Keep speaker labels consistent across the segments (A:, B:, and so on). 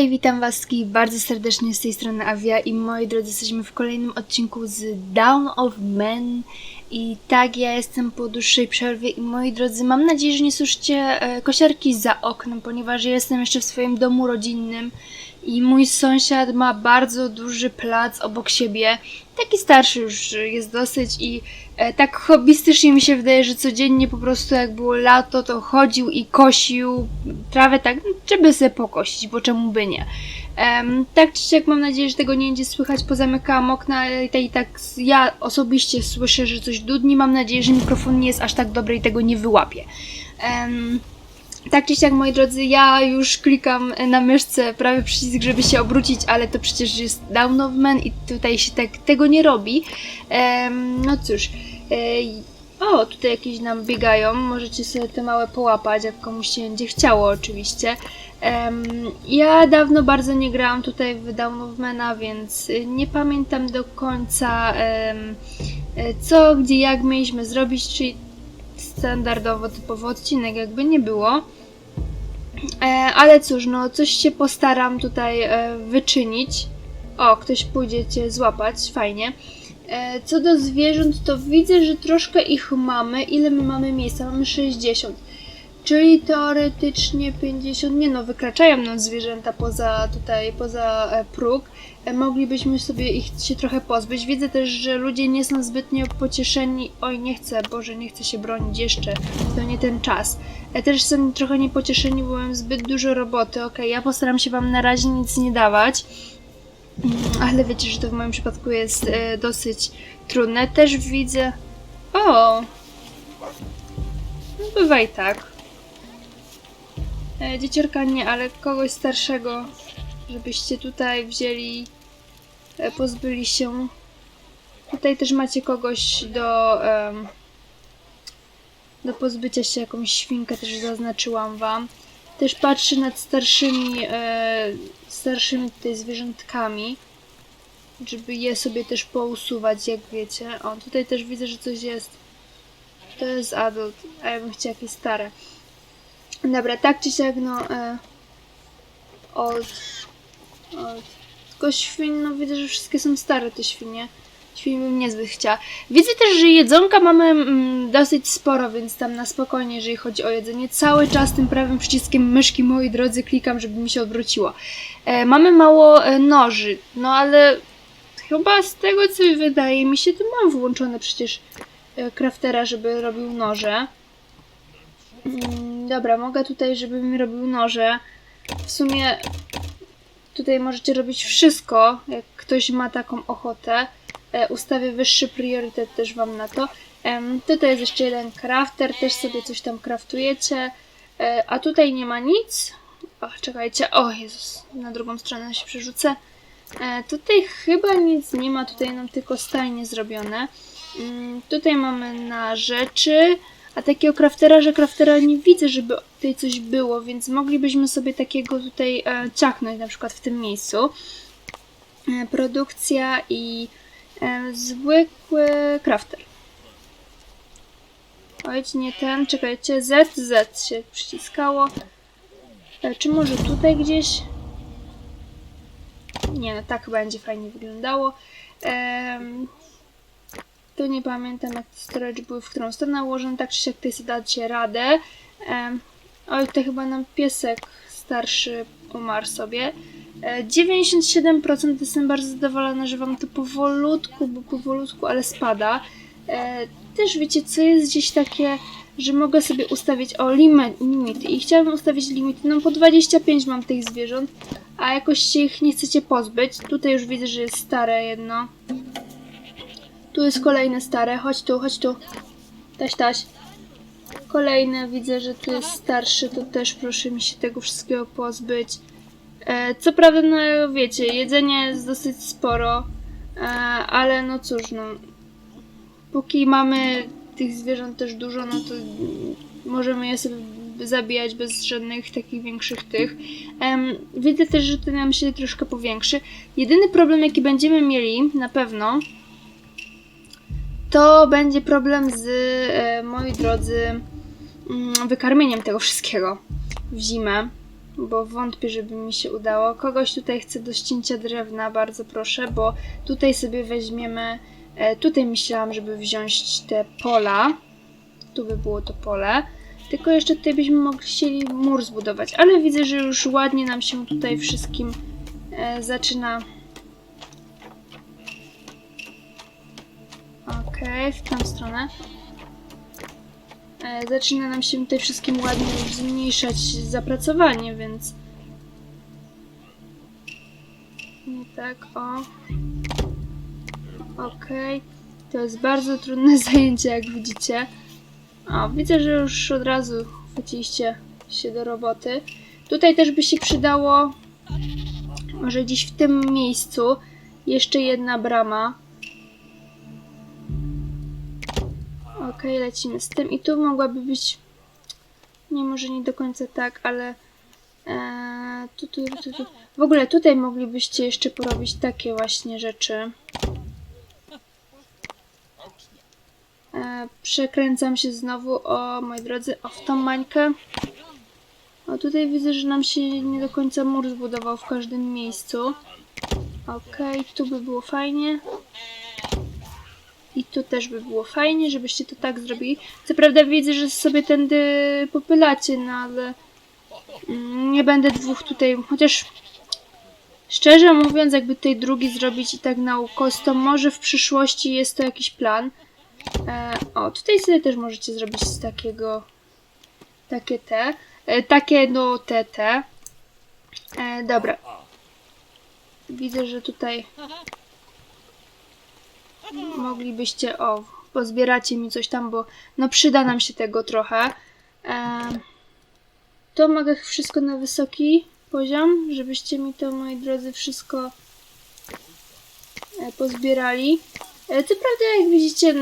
A: Hej, witam was wszystkich bardzo serdecznie z tej strony Avia i moi drodzy, jesteśmy w kolejnym odcinku z Down of Men. I tak, ja jestem po dłuższej przerwie i moi drodzy, mam nadzieję, że nie słyszycie e, kosiarki za oknem, ponieważ jestem jeszcze w swoim domu rodzinnym i mój sąsiad ma bardzo duży plac obok siebie, taki starszy już jest dosyć i tak hobbystycznie mi się wydaje, że codziennie po prostu jak było lato, to chodził i kosił trawę tak, żeby sobie pokosić, bo czemu by nie. Em, tak czy siak mam nadzieję, że tego nie będzie słychać, pozamykałam okna, ale i tak, ja osobiście słyszę, że coś dudni, mam nadzieję, że mikrofon nie jest aż tak dobry i tego nie wyłapie. Em, tak czy siak, moi drodzy, ja już klikam na myszce prawy przycisk, żeby się obrócić, ale to przecież jest Down of Man i tutaj się tak tego nie robi. Em, no cóż. Ej, o, tutaj jakieś nam biegają. Możecie sobie te małe połapać, jak komuś się będzie chciało, oczywiście. Ja dawno bardzo nie grałam tutaj w Down więc y, nie pamiętam do końca em, e, co, gdzie, jak mieliśmy zrobić, czyli standardowo, typowo odcinek, jakby nie było. E, ale cóż, no coś się postaram tutaj e, wyczynić. O, ktoś pójdzie cię złapać, fajnie. E, co do zwierząt, to widzę, że troszkę ich mamy. Ile my mamy miejsca? Mamy 60. Czyli teoretycznie 50. Nie no, wykraczają nam zwierzęta poza tutaj, poza e, próg. E, moglibyśmy sobie ich się trochę pozbyć. Widzę też, że ludzie nie są zbytnio pocieszeni. Oj, nie chcę, Boże, nie chcę się bronić jeszcze. To nie ten czas. Też są trochę niepocieszeni, bo mam zbyt dużo roboty. Okej, ja postaram się wam na razie nic nie dawać. Mm, Ale wiecie, że to w moim przypadku jest e, dosyć trudne. Też widzę. O! No bywa i tak. E, dzieciorka nie, ale kogoś starszego, żebyście tutaj wzięli, e, pozbyli się. Tutaj też macie kogoś do, em, do pozbycia się, jakąś świnkę też zaznaczyłam wam. Też patrzę nad starszymi, e, starszymi tutaj zwierzątkami, żeby je sobie też pousuwać, jak wiecie. O, tutaj też widzę, że coś jest. To jest adult, a ja bym chciała jakieś stare. Dobra, tak czy siak, no... E, od... od... Tylko świn, no widzę, że wszystkie są stare te świnie. Bym niezbyt chciała. Widzę też, że jedzonka mamy mm, dosyć sporo, więc tam na spokojnie, jeżeli chodzi o jedzenie. Cały czas tym prawym przyciskiem myszki, moi drodzy, klikam, żeby mi się odwróciło. E, mamy mało e, noży, no ale chyba z tego, co wydaje mi się, to mam włączone przecież e, craftera, żeby robił noże. Mm, Dobra, mogę tutaj, żeby mi robił noże. W sumie tutaj możecie robić wszystko, jak ktoś ma taką ochotę. E, ustawię wyższy priorytet też wam na to. Tutaj jest jeszcze jeden crafter, też sobie coś tam craftujecie. E, a tutaj nie ma nic. O, czekajcie. O Jezus, na drugą stronę się przerzucę. E, tutaj chyba nic nie ma, tutaj nam tylko stajnie zrobione. Mm, tutaj mamy na rzeczy. A takiego kraftera, że kraftera nie widzę, żeby tutaj coś było, więc moglibyśmy sobie takiego tutaj ciachnąć na przykład w tym miejscu. Produkcja i zwykły crafter. Oj, nie ten, czekajcie, Z, Z się przyciskało. E, czy może tutaj gdzieś? Nie, no tak będzie fajnie wyglądało. Em, tu nie pamiętam jak te storage były, w którą stronę ułożone, tak czy siak tutaj sobie dacie radę. Oj, tutaj chyba nam piesek starszy umarł sobie. E, 97% jestem bardzo zadowolona, że wam to powolutku, bo powolutku, ale spada. E, też wiecie, co jest gdzieś takie, że mogę sobie ustawić o limit, limity i chciałabym ustawić limity, no po 25 mam tych zwierząt, a jakoś się ich nie chcecie pozbyć. Tutaj już widzę, że jest stare jedno. Tu jest kolejne stare. Chodź tu, chodź tu. Taś, taś. Kolejne, widzę, że tu jest starszy, to też proszę mi się tego wszystkiego pozbyć. E, co prawda, no wiecie, jedzenia jest dosyć sporo, e, ale no cóż, no. Póki mamy tych zwierząt też dużo, no to możemy je sobie zabijać bez żadnych takich większych tych. Widzę też, że to nam się troszkę powiększy. Jedyny problem, jaki będziemy mieli, na pewno, to będzie problem z, e, moi drodzy, mm, wykarmieniem tego wszystkiego w zimę. Bo wątpię, żeby mi się udało. Kogoś tutaj chcę do ścięcia drewna, bardzo proszę, bo tutaj sobie weźmiemy. E, tutaj myślałam, żeby wziąć te pola. Tu by było to pole. Tylko jeszcze tutaj byśmy mogli chcieli mur zbudować, ale widzę, że już ładnie nam się tutaj wszystkim e, zaczyna. Okej, w tą stronę. E, zaczyna nam się tutaj wszystkim ładnie zmniejszać zapracowanie, więc. Nie tak, o. Okej. To jest bardzo trudne zajęcie, jak widzicie. O, widzę, że już od razu chwyciliście się do roboty. Tutaj też by się przydało, może gdzieś w tym miejscu, jeszcze jedna brama. Okej, lecimy z tym. I tu mogłaby być, nie może nie do końca tak, ale e, tu, tu, tu, tu. W ogóle tutaj moglibyście jeszcze porobić takie właśnie rzeczy. E, przekręcam się znowu, o moi drodzy, o w tą mańkę. O tutaj widzę, że nam się nie do końca mur zbudował w każdym miejscu. Okej, tu by było fajnie. I tu też by było fajnie, żebyście to tak zrobili. Co prawda widzę, że sobie tędy popylacie, no ale mm, nie będę dwóch tutaj, chociaż szczerze mówiąc, jakby tutaj drugi zrobić i tak na ukos, to może w przyszłości jest to jakiś plan. E, o, tutaj sobie też możecie zrobić z takiego takie te, e, takie no te te. E, dobra. Widzę, że tutaj moglibyście, o, pozbieracie mi coś tam, bo no przyda nam się tego trochę. E, to mogę wszystko na wysoki poziom, żebyście mi to, moi drodzy, wszystko e, pozbierali. E, co prawda, jak widzicie,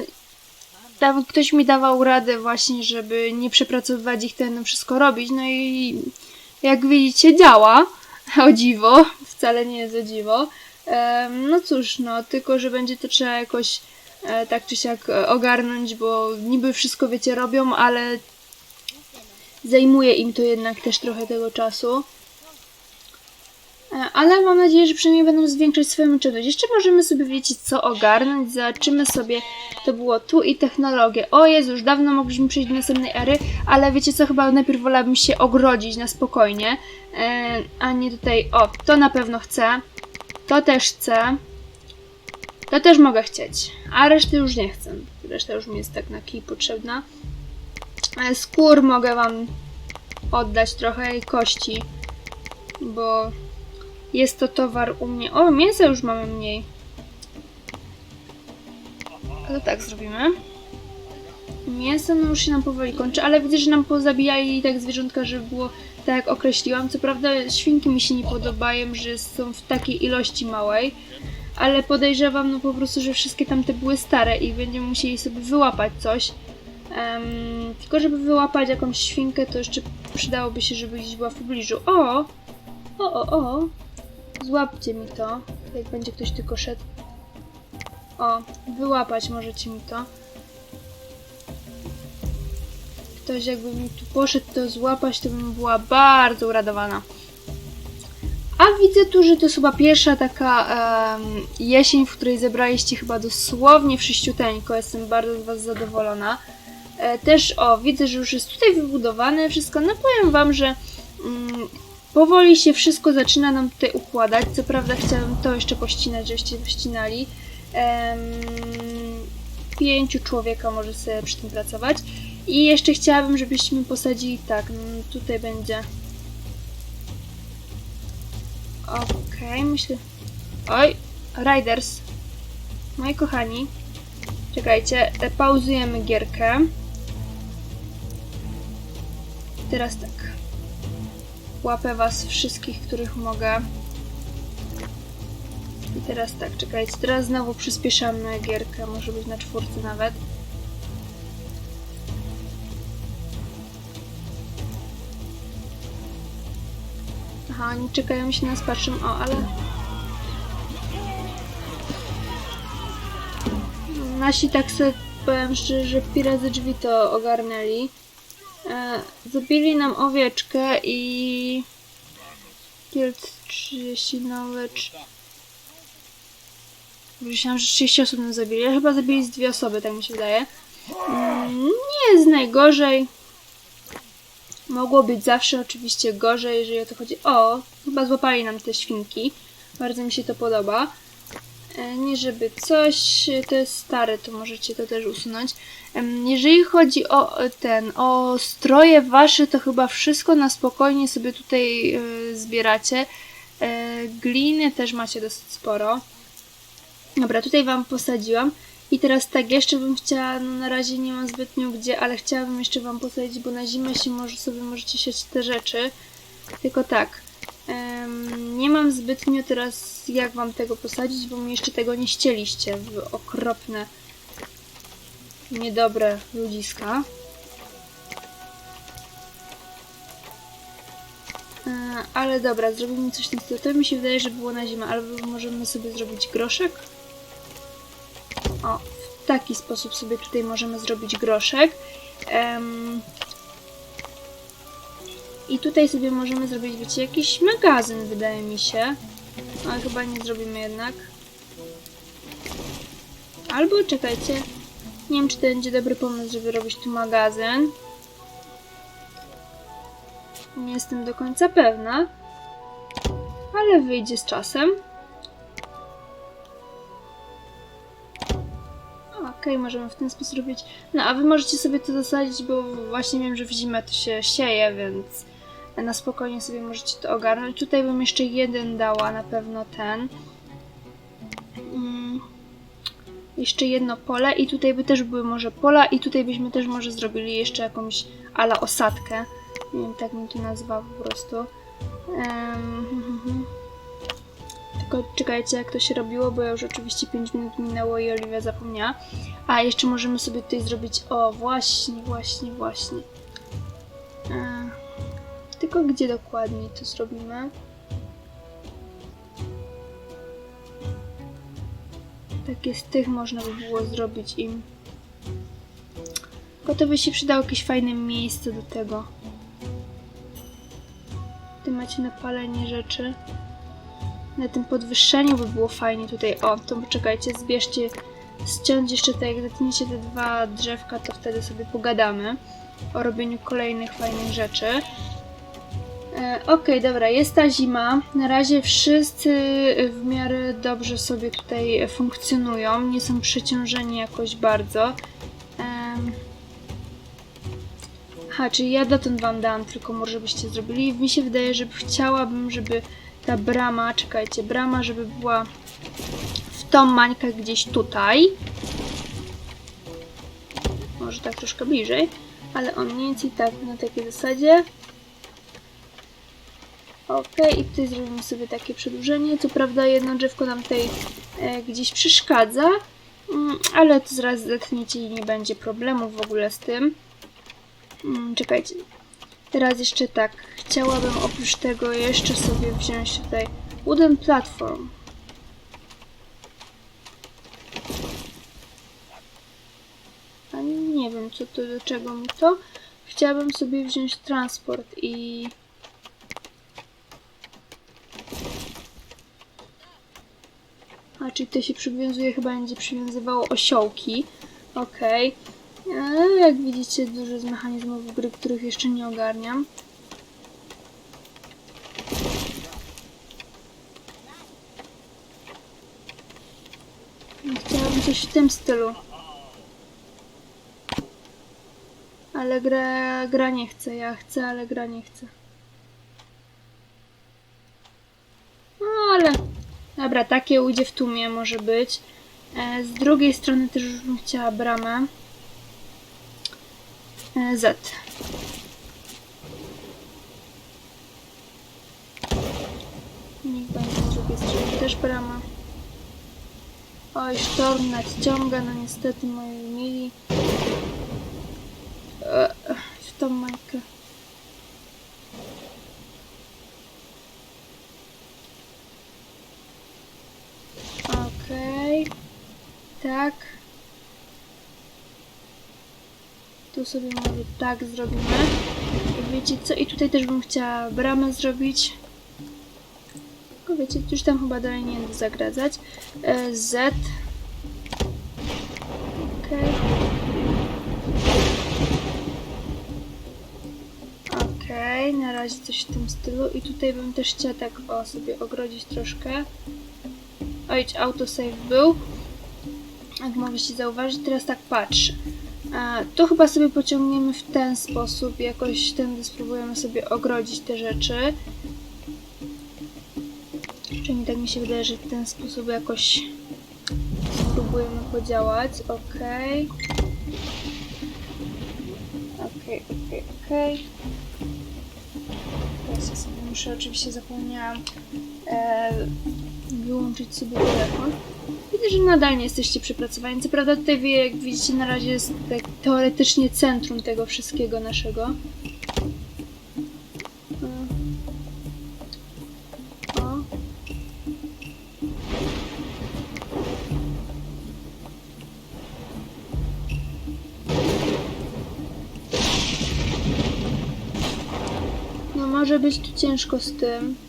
A: tam ktoś mi dawał radę właśnie, żeby nie przepracowywać ich, będą wszystko robić. No i jak widzicie, działa. O dziwo, wcale nie jest o dziwo. No cóż, no, tylko że będzie to trzeba jakoś e, tak czy siak e, ogarnąć, bo niby wszystko wiecie robią, ale zajmuje im to jednak też trochę tego czasu. E, Ale mam nadzieję, że przynajmniej będą zwiększać swoją liczebność. Jeszcze możemy sobie wiedzieć, co ogarnąć. Zobaczymy sobie, to było tu i technologię. O Jezu, już dawno mogliśmy przejść do następnej ery, ale wiecie co, chyba najpierw wolałabym się ogrodzić na spokojnie, a nie tutaj, o, to na pewno chcę, to też chcę, to też mogę chcieć, a reszty już nie chcę. Reszta już mi jest tak na kij potrzebna. E, Skór mogę wam oddać trochę i kości, bo jest to towar u mnie. O, mięsa już mamy mniej. To tak zrobimy. Mięso no już się nam powoli kończy, ale widzę, że nam pozabijali tak zwierzątka, żeby było tak jak określiłam. Co prawda świnki mi się nie podobają, że są w takiej ilości małej, ale podejrzewam no po prostu, że wszystkie tamte były stare i będziemy musieli sobie wyłapać coś. Em, tylko żeby wyłapać jakąś świnkę, to jeszcze przydałoby się, żeby gdzieś była w pobliżu. O! O, o, o! Złapcie mi to, jak będzie ktoś tylko szedł. O, wyłapać możecie mi to. Ktoś jakby mi tu poszedł to złapać, to bym była bardzo uradowana. A widzę tu, że to jest chyba pierwsza taka em, jesień, w której zebraliście chyba dosłownie wszyściuteńko. Jestem bardzo z Was zadowolona. E, też, o, widzę, że już jest tutaj wybudowane wszystko. No powiem Wam, że mm, powoli się wszystko zaczyna nam tutaj układać. Co prawda chciałabym to jeszcze pościnać, żebyście pościnali. Em, pięciu człowieka może sobie przy tym pracować. I jeszcze chciałabym, żebyśmy posadzili tak, mm, tutaj będzie. Okej, myślę. Oj, Riders. Moi kochani. Czekajcie, e, pauzujemy gierkę. Teraz tak. Łapę was wszystkich, których mogę. I teraz tak, czekajcie, teraz znowu przyspieszamy gierkę, może być na czwórce nawet. Aha, oni czekają się nas, patrzą, o, ale... Nasi tak sobie, powiem szczerze, że pirazy drzwi to ogarnęli. E, zabili nam owieczkę i... Guild 30 knowledge. Myślałam, że 30 osób nam zabili. Ja chyba zabili z dwie osoby, tak mi się wydaje. Mm, nie jest najgorzej. Mogło być zawsze oczywiście gorzej, jeżeli o to chodzi. O, chyba złapali nam te świnki. Bardzo mi się to podoba. E, Nie żeby coś, to jest stare, to możecie to też usunąć. Jeżeli chodzi o e, ten, o stroje wasze, to chyba wszystko na spokojnie sobie tutaj e, zbieracie. Gliny też macie dosyć sporo. Dobra, tutaj wam posadziłam. I teraz tak, jeszcze bym chciała, no na razie nie mam zbytnio gdzie, ale chciałabym jeszcze wam posadzić, bo na zimę się może sobie możecie siać te rzeczy. Tylko tak, em, nie mam zbytnio teraz jak wam tego posadzić, bo mi jeszcze tego nie ścieliście w okropne, niedobre ludziska. E, Ale dobra, zrobimy coś stylu. To mi się wydaje, że było na zimę, albo możemy sobie zrobić groszek. O, w taki sposób sobie tutaj możemy zrobić groszek. Em, I tutaj sobie możemy zrobić, wiecie, jakiś magazyn, wydaje mi się. Ale chyba nie zrobimy jednak. Albo czekajcie. Nie wiem, czy to będzie dobry pomysł, żeby robić tu magazyn. Nie jestem do końca pewna. Ale wyjdzie z czasem. Okej, możemy w ten sposób robić. No, a wy możecie sobie to zasadzić, bo właśnie wiem, że w zimę to się sieje, więc na spokojnie sobie możecie to ogarnąć. Tutaj bym jeszcze jeden dała, na pewno ten. Mm. Jeszcze jedno pole i tutaj by też były może pola i tutaj byśmy też może zrobili jeszcze jakąś ala osadkę. Nie wiem, tak bym to nazwał po prostu. Hmm. Tylko czekajcie, jak to się robiło, bo już oczywiście 5 minut minęło i Oliwia zapomniała. A, jeszcze możemy sobie tutaj zrobić... O, właśnie, właśnie, właśnie. E, tylko gdzie dokładniej to zrobimy? Takie z tych można by było zrobić im. Tylko to by się przydało jakieś fajne miejsce do tego. Ty macie na palenie rzeczy. Na tym podwyższeniu by było fajnie tutaj. O, to poczekajcie, zbierzcie, ściąć jeszcze te, jak zetniecie te dwa drzewka, to wtedy sobie pogadamy o robieniu kolejnych fajnych rzeczy. E, Okej, dobra, jest ta zima. Na razie wszyscy w miarę dobrze sobie tutaj funkcjonują. Nie są przeciążeni jakoś bardzo. Em, Aha, czyli ja dotąd wam dałam tylko może byście zrobili. Mi się wydaje, że chciałabym, żeby ta brama, czekajcie, brama, żeby była w tą mańkę gdzieś tutaj. Może tak troszkę bliżej, ale on mniej więcej tak na takiej zasadzie. Ok, i tutaj zrobimy sobie takie przedłużenie. Co prawda jedno drzewko nam tutaj e, gdzieś przeszkadza, mm, ale to zaraz zetniecie i nie będzie problemu w ogóle z tym. Mm, czekajcie. Teraz jeszcze tak. Chciałabym oprócz tego jeszcze sobie wziąć tutaj wooden platform. A nie wiem co to, do czego mi to. Chciałabym sobie wziąć transport i... A, czyli to się przywiązuje, chyba będzie przywiązywało osiołki. Okej. Jak widzicie, dużo jest mechanizmów gry, których jeszcze nie ogarniam. Chciałabym coś w tym stylu. Ale gra, gra nie chce. Ja chcę, ale gra nie chce. No ale... Dobra, takie ujdzie w tłumie może być. E, Z drugiej strony też już bym chciała bramę. E, Z. Niech będzie drugiej strony też brama. Oj, sztorm nadciąga, no niestety moi mili. E, W tą mańkę. Okej. Tak. Tu sobie może tak zrobimy. I wiecie co? I tutaj też bym chciała bramę zrobić. Tylko wiecie, już tam chyba dalej nie zagradzać. E, Z. Okej. Okej, na razie coś w tym stylu. I tutaj bym też chciała tak o sobie ogrodzić troszkę. Oj, autosave był. Jak mogliście zauważyć, teraz tak patrzę. To chyba sobie pociągniemy w ten sposób, jakoś tędy spróbujemy sobie ogrodzić te rzeczy. Przynajmniej tak mi się wydaje, że w ten sposób jakoś spróbujemy podziałać. Okej. Okej, okej, okej. Teraz ja sobie muszę, oczywiście zapomniałam e, wyłączyć sobie telefon. Widzę, że nadal nie jesteście przepracowani. Co prawda tutaj wy, jak widzicie, na razie jest tak teoretycznie centrum tego wszystkiego naszego. O. No może być tu ciężko z tym.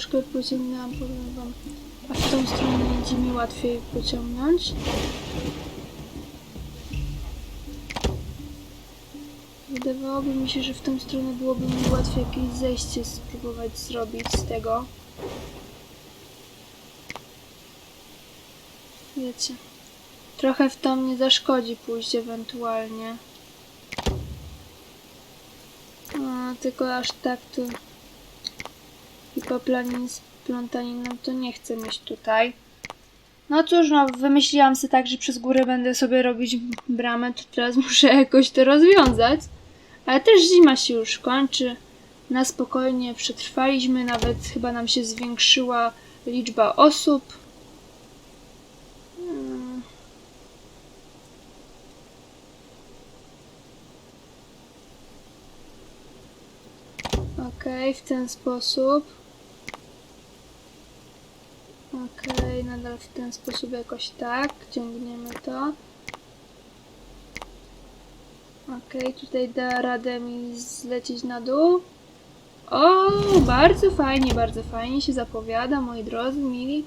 A: Troszkę pociągnęłam, powiem wam. A w tą stronę będzie mi łatwiej pociągnąć. Wydawałoby mi się, że w tą stronę byłoby mi łatwiej jakieś zejście spróbować zrobić z tego. Wiecie. Trochę w to mnie zaszkodzi pójść ewentualnie. A, tylko aż tak to i poplanin z plątaniną to nie chcę mieć tutaj. No cóż, no wymyśliłam sobie tak, że przez górę będę sobie robić bramę, to teraz muszę jakoś to rozwiązać. Ale też zima się już kończy. Na spokojnie przetrwaliśmy, nawet chyba nam się zwiększyła liczba osób. Hmm. Okej, w ten sposób. Okej, nadal w ten sposób jakoś tak. Ciągniemy to. Okej, tutaj da radę mi zlecieć na dół. O, bardzo fajnie, bardzo fajnie się zapowiada, moi drodzy, mili.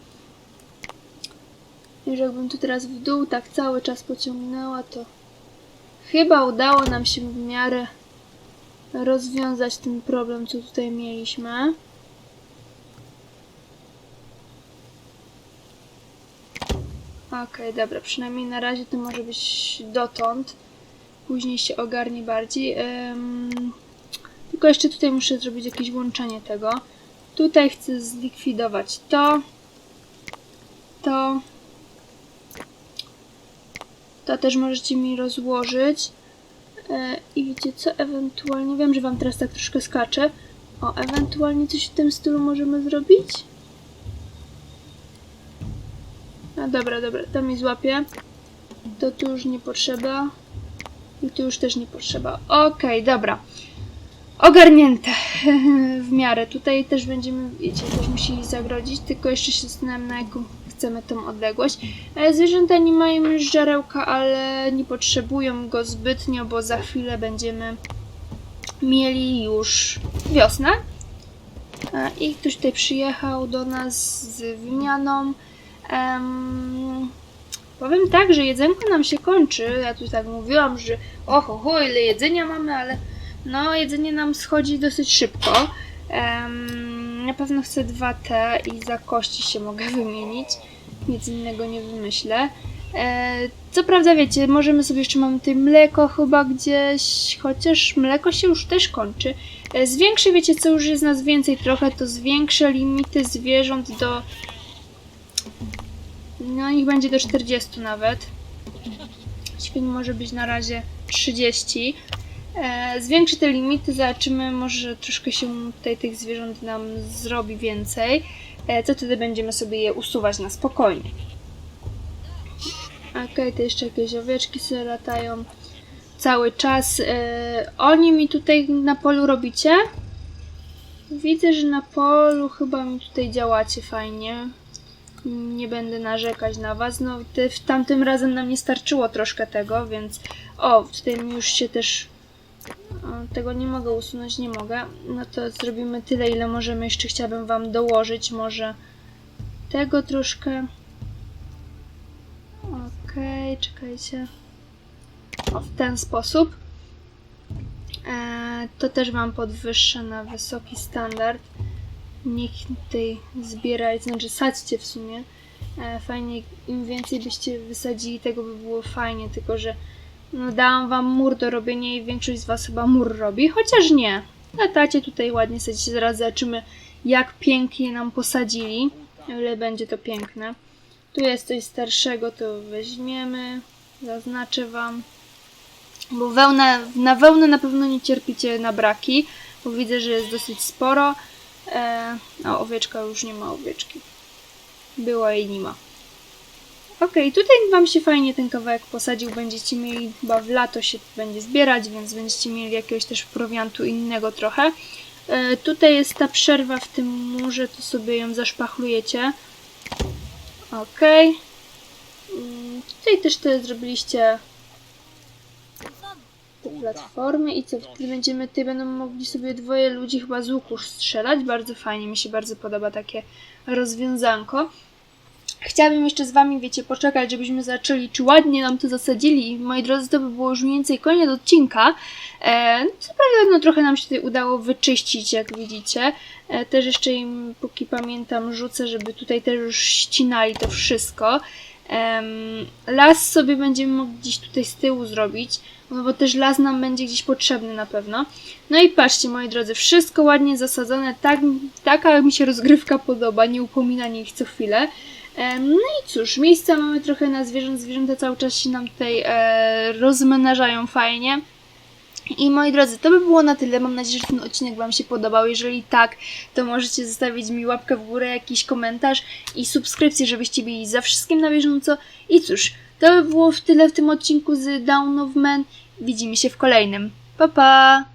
A: Już jakbym tu teraz w dół tak cały czas pociągnęła, to chyba udało nam się w miarę rozwiązać ten problem, co tutaj mieliśmy. Okej, dobra, przynajmniej na razie to może być dotąd. Później się ogarnie bardziej. Ym, Tylko jeszcze tutaj muszę zrobić jakieś łączenie tego. Tutaj chcę zlikwidować to. To. To też możecie mi rozłożyć. E, I wiecie co, ewentualnie, wiem, że wam teraz tak troszkę skaczę. O, ewentualnie coś w tym stylu możemy zrobić? No dobra, dobra, to mi złapie. To tu już nie potrzeba. I tu już też nie potrzeba. Okej, dobra. Ogarnięte w miarę. Tutaj też będziemy, wiecie, też musieli zagrodzić, tylko jeszcze się zastanawiam na jaką chcemy tą odległość. E, Zwierzęta nie mają już żarełka, ale nie potrzebują go zbytnio, bo za chwilę będziemy mieli już wiosnę. E, I ktoś tutaj przyjechał do nas z wymianą. Em, powiem tak, że jedzenko nam się kończy. Ja tu tak mówiłam, że oho, ho, ile jedzenia mamy, ale no jedzenie nam schodzi dosyć szybko. Em, na pewno chcę 2T i za kości się mogę wymienić. Nic innego nie wymyślę. E, co prawda wiecie, możemy sobie jeszcze mamy tutaj mleko chyba gdzieś, chociaż mleko się już też kończy. E, wiecie co już jest nas więcej trochę, to zwiększę limity zwierząt do no niech będzie do 40 nawet. Świń może być na razie 30. E, zwiększy te limity, zobaczymy, może troszkę się tutaj tych zwierząt nam zrobi więcej. E, co wtedy będziemy sobie je usuwać na spokojnie. Okej, to jeszcze jakieś owieczki sobie latają cały czas. E, oni mi tutaj na polu robicie? Widzę, że na polu chyba mi tutaj działacie fajnie. Nie będę narzekać na was. No, te, tamtym razem nam nie starczyło troszkę tego, więc. O, tutaj już się też. Tego nie mogę usunąć, nie mogę. No to zrobimy tyle, ile możemy. Jeszcze chciałabym wam dołożyć, może tego troszkę. Okej, czekajcie. O, w ten sposób. E, to też Wam podwyższę na wysoki standard. Niech tutaj zbierajcie, znaczy sadźcie w sumie. E, fajnie, im więcej byście wysadzili, tego by było fajnie, tylko że no, dałam Wam mur do robienia i większość z Was chyba mur robi, chociaż nie. Latacie tutaj ładnie sadzicie, zaraz zobaczymy jak pięknie nam posadzili. Ile będzie to piękne. Tu jest coś starszego, to weźmiemy. Zaznaczę Wam. Bo wełna, na wełnę na pewno nie cierpicie na braki, bo widzę, że jest dosyć sporo. E, a owieczka już nie ma owieczki. Była i nie ma. Okej, tutaj Wam się fajnie ten kawałek posadził. Będziecie mieli, chyba w lato się będzie zbierać, więc będziecie mieli jakiegoś też prowiantu innego trochę. E, tutaj jest ta przerwa w tym murze, to sobie ją zaszpachlujecie. Okej. Mm, Tutaj też te zrobiliście te platformy i co wtedy będziemy, tutaj będą mogli sobie dwoje ludzi chyba z łuku strzelać. Bardzo fajnie, mi się bardzo podoba takie rozwiązanko. Chciałabym jeszcze z Wami, wiecie, poczekać, żebyśmy zaczęli, czy ładnie nam to zasadzili. Moi drodzy, to by było już mniej więcej koniec odcinka. E, co prawda, no trochę nam się tutaj udało wyczyścić, jak widzicie. E, też jeszcze im, póki pamiętam, rzucę, żeby tutaj też już ścinali to wszystko. Las sobie będziemy mogli gdzieś tutaj z tyłu zrobić, no bo też las nam będzie gdzieś potrzebny na pewno. No i patrzcie, moi drodzy, wszystko ładnie zasadzone, tak, taka mi się rozgrywka podoba, nie upominanie ich co chwilę. No i cóż, miejsca mamy trochę na zwierząt, zwierzęta cały czas się nam tutaj e, fajnie. I moi drodzy, to by było na tyle. Mam nadzieję, że ten odcinek Wam się podobał. Jeżeli tak, to możecie zostawić mi łapkę w górę, jakiś komentarz i subskrypcję, żebyście byli za wszystkim na bieżąco. I cóż, to by było w tyle w tym odcinku z Down of Man. Widzimy się w kolejnym. Pa pa!